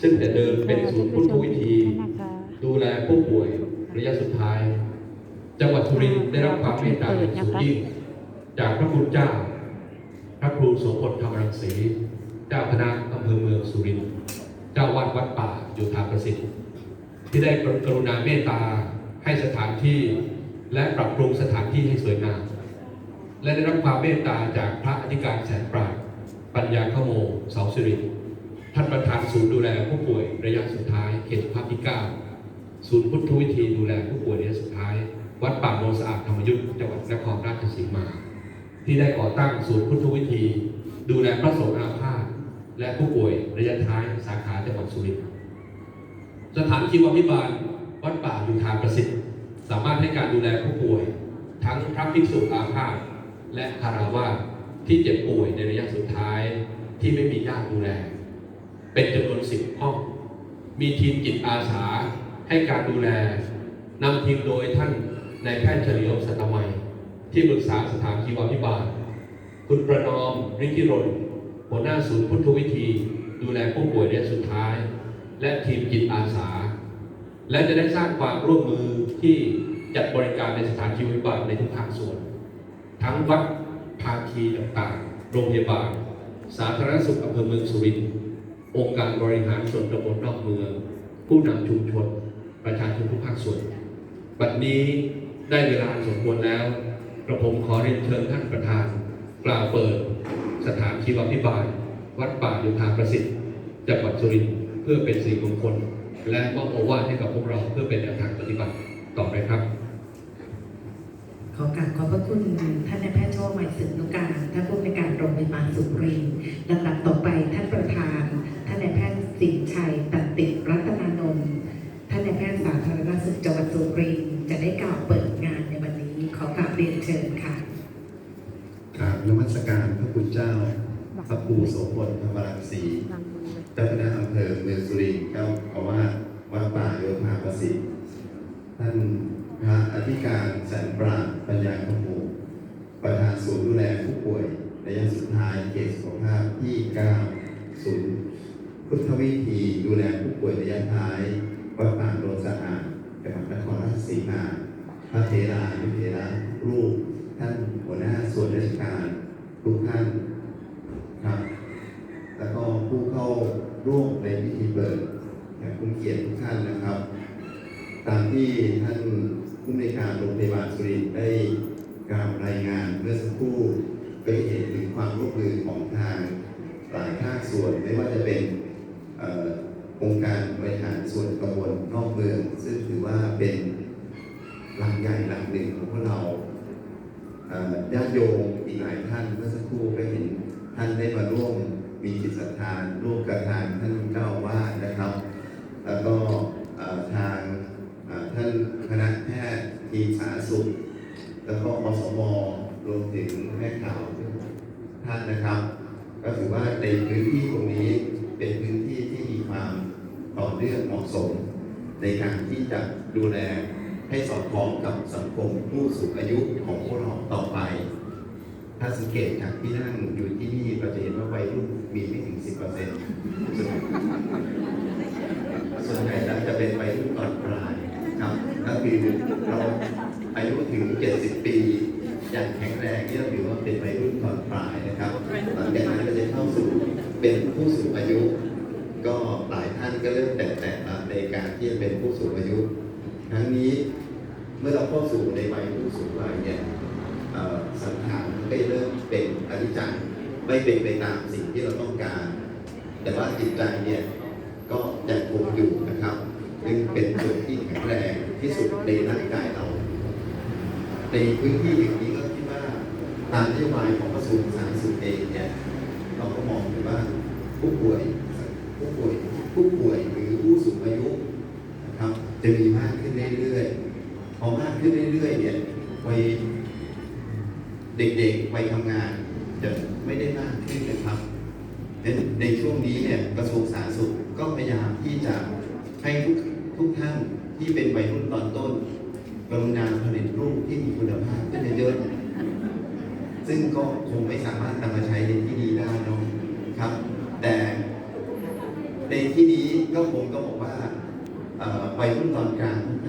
ซึ่งแต่เดิมเป็นศูนย์พุทธวิธี ดูแลผู้ป่วยระยะสุดท้าย จังหวัดสุรินทร์ได้รับความเมตตาอย่างสูงยิ่งจากพระคุณเจ้า พระครูโสพลธรรมรังสี เจ้าคณะอำเภอเมืองสุรินทร์เจ้าวัดวัดป่าอยู่ทาประสิทธิ์ ที่ได้กรุณาเมตตาให้สถานที่และปรับปรุงสถานที่ให้สวยงามและได้รับความเมตตาจากพระอธิการแสนปราดปัญญาขโมเสาสิริ ท่านประธานศูนย์ดูแลผู้ป่วยระยะสุดท้ายเขตสุภาพที่ 9 ศูนย์พุทธวิธีดูแลผู้ป่วยระยะสุดท้าย วัดป่าโนสะอาดธรรมยุทธ์จังหวัดนครราชสีมา ที่ได้ก่อตั้งศูนย์พุทธวิธี ดูแลพระสงฆ์อาพาธและผู้ป่วยระยะท้ายสาขาจังหวัดสุรินทร์สถานชีวพิบาลวัดป่ายุทธาประสิทธิ์ สามารถให้การดูแลผู้ป่วย ทั้งพระภิกษุอาพาธและคารวาสที่เจ็บป่วยในระยะสุดท้ายที่ไม่มีญาติดูแล เป็นจำนวนสิบห้อง มีทีมจิตอาสาให้การดูแลนำทีมโดยท่านนายแพทย์เฉลียวสัตมัย ที่ปรึกษาสถานชีวพิบาล คุณประนอมฤทธิรนหัวหน้าศูนย์พุทธวิธี ดูแลผู้ป่วยระยะสุดท้าย และทีมจิตอาสา และจะได้สร้างความร่วมมือที่จัดบริการในสถานชีวพิบาลในทุกภาคส่วน ทั้งวัดภาคีต่างๆ โรงพยาบาล สาธารณสุขอำเภอเมืองสุรินทร์ องค์การบริหารส่วนตำบลนอกเมือง ผู้นำชุมชน ประชาชนทุกภาคส่วน บัดนี้ได้เวลาสมควรแล้วกระผมขอเรียนเชิญท่านประธาน กล่าวเปิด สถานชีวพิบาล วัดป่าโยธาประสิทธิ์จังหวัดสุรินทร์เพื่อเป็นสิริมงคล และมอบโอวาทให้กับพวกเราเพื่อเป็นแนวทางปฏิบัติต่อไปครับขอกราบขอบพระคุณท่านนายแพทย์โชคหมายสืบนุการท่านผู้ในการโรงพยาบาลสุรินทร์ลำดับต่อไป ท่านนายแพทย์สินชัยตันติรัตนานนท์ท่านนายแพทย์สาธารณสุขจังหวัดสุรินทร์จะได้กล่าวเปิดงานในวันนี้ ขอกราบเรียนเชิญค่ะ กราบนมัส การพระคุณเจ้า พระครูโสพลธรรมรังสีนั่งมือเลยเจ้าคณะอำเภอเมืองสุรินทร์เจ้าอาวาสวัดป่าโยธาประสิทธิ์ท่านพระอธิการแสนปราณปัญญาขโมประธานศูนย์ดูแลผู้ป่วยระยะสุดท้ายเขตสุขภาพที่9ศูนย์พุทธวิธีดูแลผู้ป่วยระยะท้ายวัดป่าโนนสะอาดจังหวัดนครราชสีมา พระเทรานุเทระรูป ท่านหัวหน้าส่วนราชการทุกท่านครับ แล้วก็ผู้ เข้าร่วมในพิธีเปิดแขกผู้เกียรติทุกท่านนะครับ ตามที่ท่านผู้ในการโรงพยาบาลสุรินทร์ได้กล่าวรายงานเมื่อสักครู่ก็เห็นถึงความร่วมมือของทางหลายภาคส่วนไม่ว่าจะเป็นองค์การบริหารส่วนตำบลนอกเมือง ซึ่งถือว่าเป็นหลังใหญ่หลังหนึ่งของพวกเราญาติโยมอีกหลายท่านเมื่อสักครู่ ทีมสาธารณสุข แล้วก็อสมรวมถึงแม่ข่าวท่านนะครับ ก็ถือว่าในพื้นที่ตรงนี้เป็นพื้นที่ที่มีความต่อเนื่องเหมาะสม ในการที่จะดูแลให้สอดคล้องกับสังคมผู้สูงอายุของพวกเราต่อไป ถ้าสังเกตจากที่นั่งอยู่ที่นี่เราจะเห็นว่าวัยรุ่นมีไม่ถึง 10%ส่วนส่วนใหญ่จะเป็นวัยรุ่นก่อนปลาย ครับก็คือเราอายุถึง 70 ปี อย่างแข็งแรงเนี่ยถือว่าเป็นวัยรุ่นก่อนปลายนะครับ หลังจากนั้นก็จะเข้าสู่เป็นผู้สูงอายุ ก็หลายท่านก็เริ่มแตะๆแล้วในการที่จะเป็นผู้สูงอายุทั้งนี้เมื่อเราเข้าสู่ในวัยผู้สูงวัยเนี่ยเอ่อสังขารมันก็จะเริ่มเป็นอนิจจังไม่เป็นไปตามสิ่งที่เราต้องการ แต่ว่าจิตใจเนี่ยก็ยังคงอยู่นะครับ ซึ่งเป็นส่วนที่แข็งแรงที่ สุดในร่างกายเรา ในพื้นที่อย่างนี้ก็คิดว่าตามนโยบายของกระทรวงสาธารณสุขเองเนี่ยเราก็มองถึงว่าผู้ป่วยผู้ป่วยผู้ป่วยหรือผู้สูงอายุนะครับ จะมีมากขึ้นเรื่อยๆพอมากขึ้นเรื่อยๆเนี่ยวัยเด็กๆวัยทำงานจะไม่ได้มากขึ้นนะครับในในช่วงนี้เนี่ยกระทรวงสาธารณสุขก็พยายามที่จะให้ทุก ทุกท่านที่เป็นวัยรุ่นตอนต้นกรุณาผลิตรูปที่มีคุณภาพขึ้นเยอะๆซึ่งก็คงไม่สามารถนำมาใช้ในที่ดีได้นอะครับ แต่ในที่นี้ก็คงต้องบอกว่าวัยรุ่นตอนกลาง